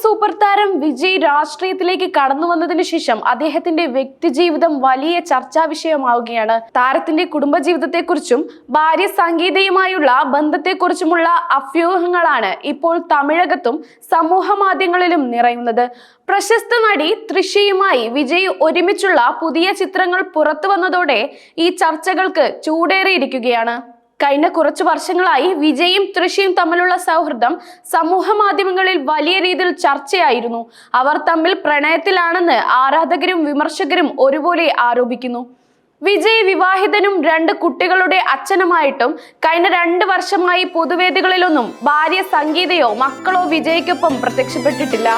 Super താരം വിജയ് രാഷ്ട്രീയത്തിലേക്ക് കടന്നു വന്നതിന് ശേഷം അദ്ദേഹത്തിന്റെ വ്യക്തിജീവിതം വലിയ ചർച്ചാ വിഷയമാവുകയാണ്. താരത്തിന്റെ കുടുംബജീവിതത്തെക്കുറിച്ചും ഭാര്യ സംഗീതയുമായുള്ള ബന്ധത്തെക്കുറിച്ചുമുള്ള അഭ്യൂഹങ്ങളാണ് ഇപ്പോൾ തമിഴകത്തും സമൂഹ മാധ്യമങ്ങളിലും നിറയുന്നത്. പ്രശസ്ത നടി തൃശയുമായി വിജയ് ഒരുമിച്ചുള്ള പുതിയ ചിത്രങ്ങൾ പുറത്തു വന്നതോടെ ഈ ചർച്ചകൾക്ക് ചൂടേറിയിരിക്കുകയാണ്. കഴിഞ്ഞ കുറച്ചു വർഷങ്ങളായി വിജയും തൃശയും തമ്മിലുള്ള സൗഹൃദം സമൂഹ മാധ്യമങ്ങളിൽ വലിയ രീതിയിൽ ചർച്ചയായിരുന്നു. അവർ തമ്മിൽ പ്രണയത്തിലാണെന്ന് ആരാധകരും വിമർശകരും ഒരുപോലെ ആരോപിക്കുന്നു. വിജയ് വിവാഹിതനും രണ്ട് കുട്ടികളുടെ അച്ഛനുമായിട്ടും കഴിഞ്ഞ രണ്ട് വർഷമായി പൊതുവേദികളിലൊന്നും ഭാര്യ സംഗീതയോ മക്കളോ വിജയ്ക്കൊപ്പം പ്രത്യക്ഷപ്പെട്ടിട്ടില്ല.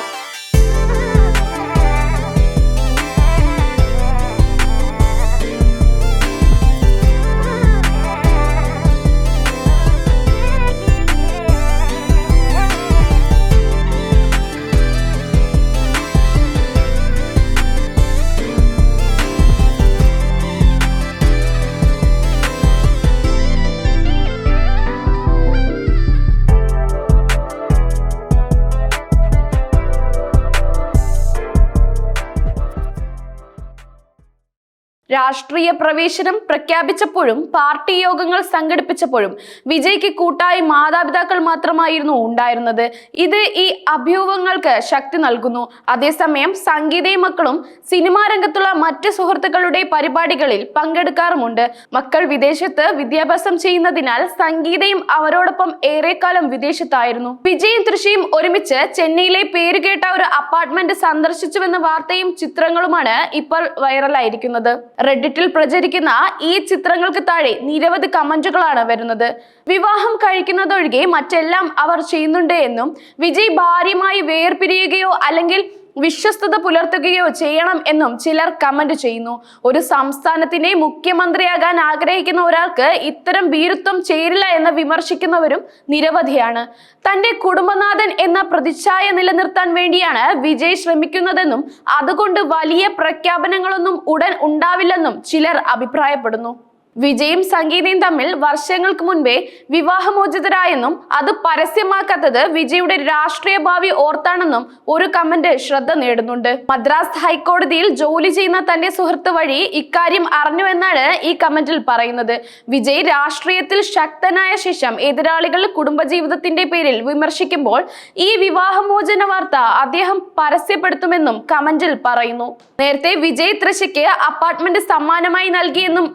രാഷ്ട്രീയ പ്രവേശനം പ്രഖ്യാപിച്ചപ്പോഴും പാർട്ടി യോഗങ്ങൾ സംഘടിപ്പിച്ചപ്പോഴും വിജയ്ക്ക് കൂട്ടായി മാതാപിതാക്കൾ മാത്രമായിരുന്നു ഉണ്ടായിരുന്നത്. ഇത് ഈ അഭ്യൂഹങ്ങൾക്ക് ശക്തി നൽകുന്നു. അതേസമയം സംഗീതയും മക്കളും സിനിമാ രംഗത്തുള്ള മറ്റ് സുഹൃത്തുക്കളുടെ പരിപാടികളിൽ പങ്കെടുക്കാറുമുണ്ട്. മക്കൾ വിദേശത്ത് വിദ്യാഭ്യാസം ചെയ്യുന്നതിനാൽ സംഗീതയും അവരോടൊപ്പം ഏറെക്കാലം വിദേശത്തായിരുന്നു. വിജയും തൃശയും ഒരുമിച്ച് ചെന്നൈയിലെ പേരുകേട്ട ഒരു അപ്പാർട്ട്മെന്റ് സന്ദർശിച്ചുവെന്ന വാർത്തയും ചിത്രങ്ങളുമാണ് ഇപ്പോൾ വൈറലായിരിക്കുന്നത്. റെഡിറ്റിൽ പ്രചരിക്കുന്ന ഈ ചിത്രങ്ങൾക്ക് താഴെ നിരവധി കമന്റുകളാണ് വരുന്നത്. വിവാഹം കഴിക്കുന്നതൊഴികെ മറ്റെല്ലാം അവർ ചെയ്യുന്നുണ്ട് എന്നും വിജയ് ഭാര്യമായി വേർപിരിയുകയോ അല്ലെങ്കിൽ വിശ്വസ്തത പുലർത്തുകയോ ചെയ്യണം എന്നും ചിലർ കമന്റ് ചെയ്യുന്നു. ഒരു സംസ്ഥാനത്തിന്റെ മുഖ്യമന്ത്രിയാകാൻ ആഗ്രഹിക്കുന്ന ഒരാൾക്ക് ഇത്തരം ഭീരുത്വം ചേരില്ല എന്ന് വിമർശിക്കുന്നവരും നിരവധിയാണ്. തന്റെ കുടുംബനാഥൻ എന്ന പ്രതിച്ഛായ നിലനിർത്താൻ വേണ്ടിയാണ് വിജയ് ശ്രമിക്കുന്നതെന്നും അതുകൊണ്ട് വലിയ പ്രഖ്യാപനങ്ങളൊന്നും ഉടൻ ഉണ്ടാവില്ലെന്നും ചിലർ അഭിപ്രായപ്പെടുന്നു. വിജയും സംഗീതയും തമ്മിൽ വർഷങ്ങൾക്ക് മുൻപേ വിവാഹമോചിതരായെന്നും അത് പരസ്യമാക്കാത്തത് വിജയുടെ രാഷ്ട്രീയ ഭാവി ഓർത്താണെന്നും ഒരു കമന്റ് ശ്രദ്ധ നേടുന്നുണ്ട്. മദ്രാസ് ഹൈക്കോടതിയിൽ ജോലി ചെയ്യുന്ന തന്റെ സുഹൃത്ത് വഴി ഇക്കാര്യം അറിഞ്ഞുവെന്നാണ് ഈ കമന്റിൽ പറയുന്നത്. വിജയ് രാഷ്ട്രീയത്തിൽ ശക്തനായ ശേഷം എതിരാളികൾ കുടുംബജീവിതത്തിന്റെ പേരിൽ വിമർശിക്കുമ്പോൾ ഈ വിവാഹമോചന വാർത്ത അദ്ദേഹം പരസ്യപ്പെടുത്തുമെന്നും കമന്റിൽ പറയുന്നു. നേരത്തെ വിജയ് ത്രശയ്ക്ക് അപ്പാർട്ട്മെന്റ് സമ്മാനമായി നൽകിയെന്നും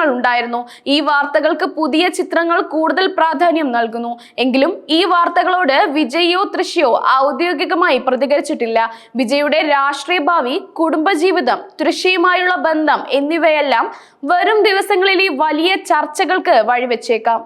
അഭ്യൂഹങ്ങൾ ഉണ്ടായിരുന്നു ഈ വാർത്തകൾക്ക് പുതിയ ചിത്രങ്ങൾ കൂടുതൽ പ്രാധാന്യം നൽകുന്നു. എങ്കിലും ഈ വാർത്തകളോട് വിജയോ തൃശിയോ ഔദ്യോഗികമായി പ്രതികരിച്ചിട്ടില്ല. വിജയുടെ രാഷ്ട്രീയ ഭാവി കുടുംബജീവിതം തൃശയുമായുള്ള ബന്ധം എന്നിവയെല്ലാം വരും ദിവസങ്ങളിൽ ഈ വലിയ ചർച്ചകൾക്ക് വഴിവെച്ചേക്കാം.